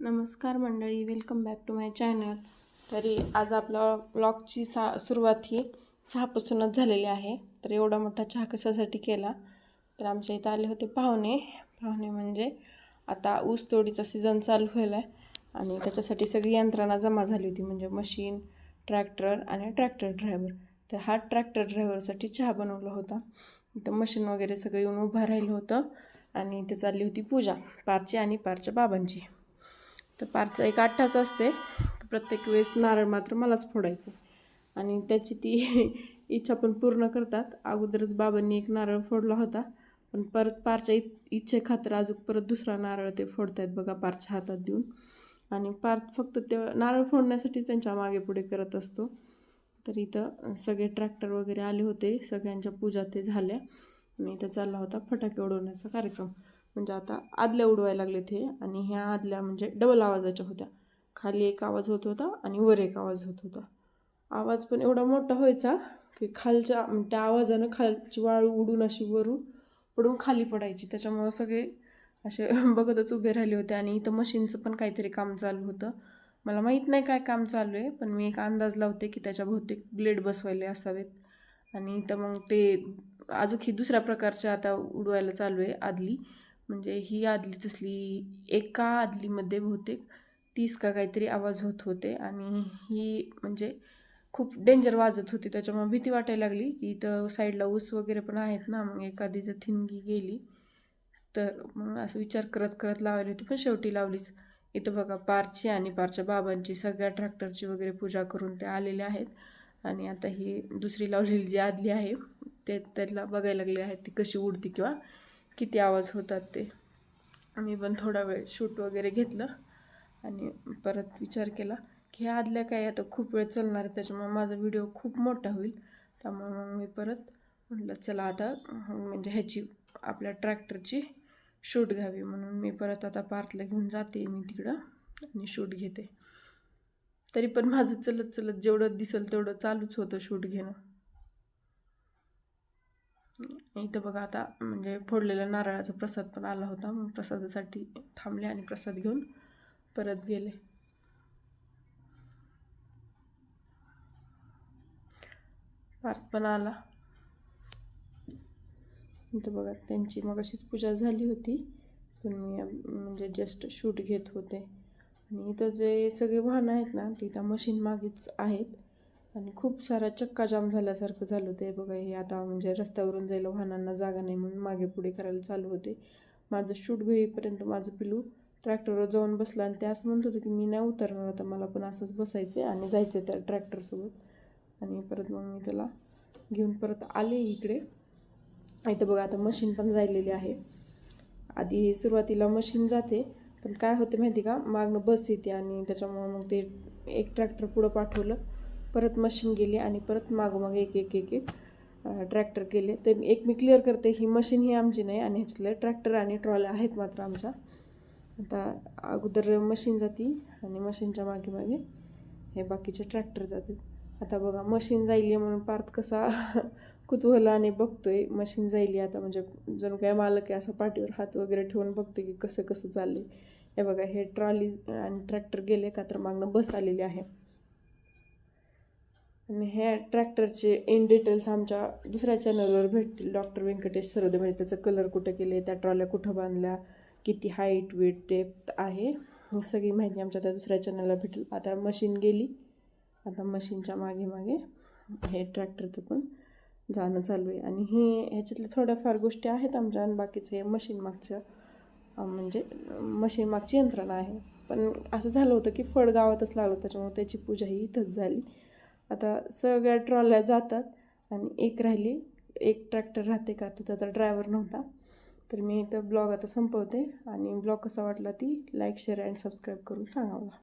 नमस्कार मंडळी welcome back to my channel तरी आज आपला ब्लॉगची सा सुरुवात ही चहापासूनच झालेली आहे. तर एवढा मोठा चहा कशासाठी केला? तर आमच्या इथं आले होते पाहुणे. पाहुणे म्हणजे आता ऊस तोडीचा सीझन चालू व्हायला आहे आणि त्याच्यासाठी सगळी यंत्रणा जमा झाली होती. म्हणजे मशीन ट्रॅक्टर आणि ट्रॅक्टर ड्रायव्हर तर हा ट्रॅक्टर ड्रायव्हरसाठी चहा बनवला होता. तर मशीन वगैरे सगळं येऊन उभं राहिलं होतं आणि इथे चालली होती पूजा. पारची आणि पारच्या बाबांची. तर पारचा एक आठ्ठाच असते. प्रत्येक वेळेस नारळ मात्र मलाच फोडायचं. आणि त्याची ती इच्छा पण पूर्ण करतात. अगोदरच बाबांनी एक नारळ फोडला होता. पण परत पारच्या इ इच्छे खातर अजून परत दुसरा नारळ ते फोडतायत बघा पारच्या हातात देऊन. आणि पार फक्त ते नारळ फोडण्यासाठीच त्यांच्या मागे पुढे करत असतो. तर इथं सगळे ट्रॅक्टर वगैरे आले होते. सगळ्यांच्या पूजा ते झाल्या. आणि इथं चालला होता फटाके उडवण्याचा कार्यक्रम. म्हणजे आता आदल्या उडवायला लागले ते आणि ह्या आदल्या म्हणजे डबल आवाजाच्या होत्या. खाली एक आवाज होत होता आणि वर एक आवाज होत होता. आवाज पण एवढा मोठा व्हायचा की खालच्या म्हणजे त्या आवाजानं खालची वाळू उडून अशी वरून पडून खाली पडायची. त्याच्यामुळं सगळे असे बघतच उभे राहिले होते आणि इथं मशीनचं पण काहीतरी काम चालू होतं. मला माहीत नाही काय काम चालू आहे पण मी एक अंदाज लावते की त्याच्या बहुतेक ब्लेड बसवायले असावेत. आणि इथं मग ते अजून ही दुसऱ्या प्रकारच्या आता उडवायला चालू आहे आदली. म्हणजे ही आदली तसली एका आदलीमध्ये बहुतेक तीस का काहीतरी आवाज होत होते. आणि ही म्हणजे खूप डेंजर वाजत होती. त्याच्यामुळे भीती वाटायला लागली की इथं साईडला ऊस वगैरे पण आहेत ना मग एखादी जर थिनगी गेली तर मग असं विचार करत करत लावायला होती. पण शेवटी लावलीच. इथं बघा पारची आणि पारच्या बाबांची सगळ्या ट्रॅक्टरची वगैरे पूजा करून ते आलेले आहेत. आणि आता ही दुसरी लावलेली जी आदली आहे ते त्याला बघायला लागले आहेत ती कशी उडती किंवा किती आवाज होतात ते. मी पण थोडा वेळ शूट वगैरे घेतलं आणि परत विचार केला की ह्या आदल्या काय आता खूप वेळ चालणार आहे त्याच्यामुळे माझा व्हिडिओ खूप मोठा होईल. त्यामुळे मग मी परत म्हटलं चला आता म्हणजे ह्याची आपल्या ट्रॅक्टरची शूट घ्यावी. म्हणून मी परत आता पार्कला घेऊन जाते मी तिकडं आणि शूट घेते. तरी पण माझं चलत चलत जेवढं दिसेल तेवढं चालूच होतं शूट घेणं. इथं बघा आता म्हणजे फोडलेला नारळाचा प्रसाद पण आला होता. मग प्रसादासाठी थांबले आणि प्रसाद घेऊन परत गेले. पार्थ पण आला. इथं बघा त्यांची मग अशीच पूजा झाली होती. पण मी म्हणजे जस्ट शूट घेत होते. आणि इथं जे सगळे वाहनं आहेत ना ते त्या मशीन मागेच आहेत. आणि खूप सारा चक्काजाम झाल्यासारखं झालं होतं. बघा हे आता म्हणजे रस्त्यावरून जायला वाहनांना जागा नाही म्हणून मागे पुढे करायला चालू होते. माझं शूट घेईपर्यंत माझं पिलू ट्रॅक्टरवर जाऊन बसला आणि ते असं म्हणत होतं की मी नाही उतरणार आता मला पण असंच बसायचं आहे आणि जायचं त्या ट्रॅक्टरसोबत. आणि परत मग मी त्याला घेऊन परत आले इकडे. इथं बघा आता मशीन पण जायलेली आहे. आधी सुरुवातीला मशीन जाते पण काय होतं माहिती का? मागणं बस येते आणि त्याच्यामुळं मग ते एक ट्रॅक्टर पुढं पाठवलं. परत मशीन गेली आणि परत मागोमाग एक एक एक एक ट्रॅक्टर केले. तर एक मी क्लिअर करते ही मशीन ही आमची नाही आणि ह्याच्यातले ट्रॅक्टर आणि ट्रॉल्या आहेत मात्र आमच्या. आता अगोदर मशीन जाती आणि मशीनच्या मागे मागे हे बाकीचे ट्रॅक्टर जातात आता बघा मशीन जाईल म्हणून पार्थ कसा कुतूहलाने बघतोय. मशीन जाईल आता म्हणजे जणू काय मालक आहे असं पाठीवर हात वगैरे ठेवून बघते की कसं कसं चालले हे बघा हे ट्रॉली आणि ट्रॅक्टर गेले का तर मागणं बस आलेली आहे. आणि ह्या ट्रॅक्टरचे इन डिटेल्स आमच्या दुसऱ्या चॅनलवर भेटतील. डॉक्टर व्यंकटेश सरोदे म्हणजे त्याचं कलर कुठं केले त्या ट्रॉल्या कुठं बांधल्या किती हाईट वेट डेप्थ आहे सगळी माहिती आमच्या त्या दुसऱ्या चॅनलला भेटेल. आता मशीन गेली. आता मशीनच्या मागे मागे हे ट्रॅक्टरचं पण जाणं चालू आहे. आणि हे ह्याच्यातल्या थोड्याफार गोष्टी आहेत आमच्या आणि बाकीचं हे मशीन मागचं म्हणजे मशीन मागची यंत्रणा आहे. पण असं झालं होतं की फळ गावातच लागलं त्याच्यामुळे त्याची पूजा ही इथंच झाली. आता सगळ्या ट्रॉल्या जातात आणि एक राहिली एक ट्रॅक्टर राहते का तर त्याचा ड्रायव्हर नव्हता. तर मी इथं ब्लॉग आता संपवते आणि ब्लॉग कसा वाटला ती लाईक शेअर अँड सबस्क्राईब करून सांगा मला